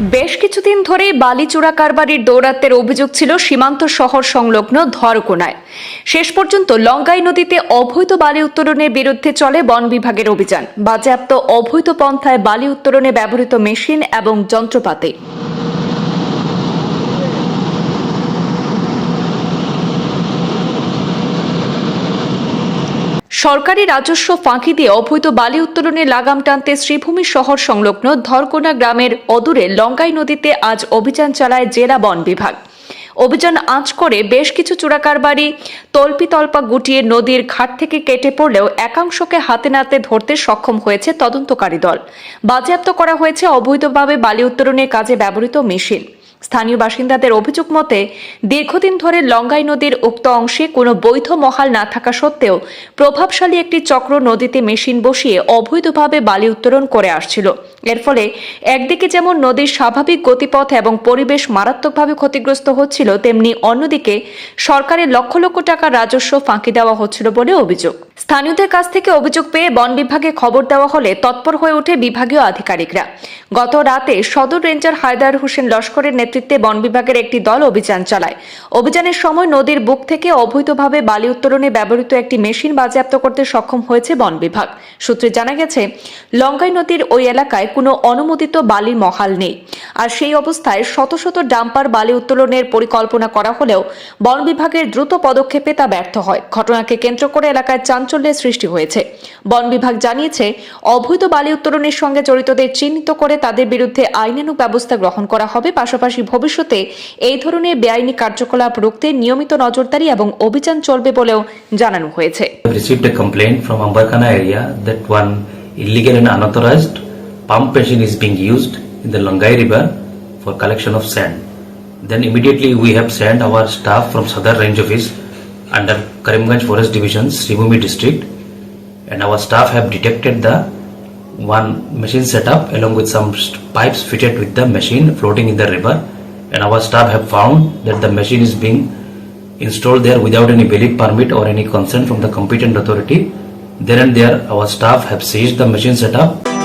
বেশ কিছুদিন ধরে বালি চোরা কারবারির দৌরাত্মের অভিযোগ ছিল সীমান্ত শহর সংলগ্ন ধরকোনায়। শেষ পর্যন্ত লঙ্গাই নদীতে অবৈধ বালি উত্তোলনের বিরুদ্ধে চলে বন বিভাগের অভিযান। বাজেয়াপ্ত অবৈধ পন্থায় বালি উত্তোলনে ব্যবহৃত মেশিন এবং যন্ত্রপাতি। সরকারি রাজস্ব ফাঁকি দিয়ে অবৈধ বালি উত্তোলনে লাগাম টানতে শ্রীভূমি শহর সংলগ্ন ধরকোনা গ্রামের অদূরে লঙ্গাই নদীতে আজ অভিযান চালায় জেলা বন বিভাগ। অভিযান আঁচ করে বেশ কিছু চোরাকারবারি তল্পি তল্পা গুটিয়ে নদীর ঘাট থেকে কেটে পড়লেও একাংশকে হাতে নাতে ধরতে সক্ষম হয়েছে তদন্তকারী দল। বাজেয়াপ্ত করা হয়েছে, অবৈধভাবে বালি উত্তোলনের কাজে ব্যবহৃত মেশিন। স্থানীয় বাসিন্দাদের অভিযোগ মতে, দীর্ঘদিন ধরে লঙ্গাই নদীর উক্ত অংশে কোনো বৈধ মহাল না থাকা সত্ত্বেও প্রভাবশালী একটি চক্র নদীতে মেশিন বসিয়ে অবৈধভাবে বালি উত্তোলন করে আসছিল। এর ফলে একদিকে যেমন নদীর স্বাভাবিক গতিপথ এবং পরিবেশ মারাত্মকভাবে ক্ষতিগ্রস্ত হচ্ছিল, তেমনি অন্যদিকে সরকারের লক্ষ লক্ষ টাকার রাজস্ব ফাঁকি দেওয়া হচ্ছিল বলে অভিযোগ। স্থানীয়দের কাছ থেকে অভিযোগ পেয়ে বন বিভাগে খবর দেওয়া হলে তৎপর হয়ে ওঠে বিভাগীয় আধিকারিকরা। গত রাতে সদর রেঞ্জার হায়দার হোসেন লস্করের নেতৃত্বে বন বিভাগের একটি দল অভিযান চালায়। অভিযানের সময় নদীর বুক থেকে অবৈধভাবে বালি উত্তোলনে ব্যবহৃত একটি মেশিন বাজেয়াপ্ত করতে সক্ষম হয়েছে বন বিভাগ। সূত্রে জানা গেছে, লঙ্গাই নদীর ওই এলাকায় কোনো অনুমোদিত বালির মহাল নেই। আর সেই অবস্থায় শত শত ডাম্পার বালি উত্তোলনের পরিকল্পনা করা হলেও বন বিভাগের দ্রুত পদক্ষেপে তা ব্যর্থ হয়। ঘটনাকে কেন্দ্র করে এলাকায় চাঞ্চল্যের সৃষ্টি হয়েছে বন বিভাগ জানিয়েছে অবৈধ বালি উত্তোলনের সঙ্গে জড়িতদের চিহ্নিত করে তাদের বিরুদ্ধে আইনানুগ ব্যবস্থা গ্রহণ করা হবে পাশাপাশি ভবিষ্যতে এই ধরনের বেআইনি কার্যকলাপ রুখতে নিয়মিত নজরদারি এবং অভিযান চলবে বলেও জানানো হয়েছে illegal and unauthorized pump machine is being used in the Langai River for collection of sand. Then immediately we have sent our staff from Sadar Range Office under Karimganj Forest Division, Sribhumi district, and our staff have detected the one machine setup along with some pipes fitted with the machine floating in the river, and our staff have found that the machine is being installed there without any valid permit or any consent from the competent authority. Then and there, our staff have seized the machine setup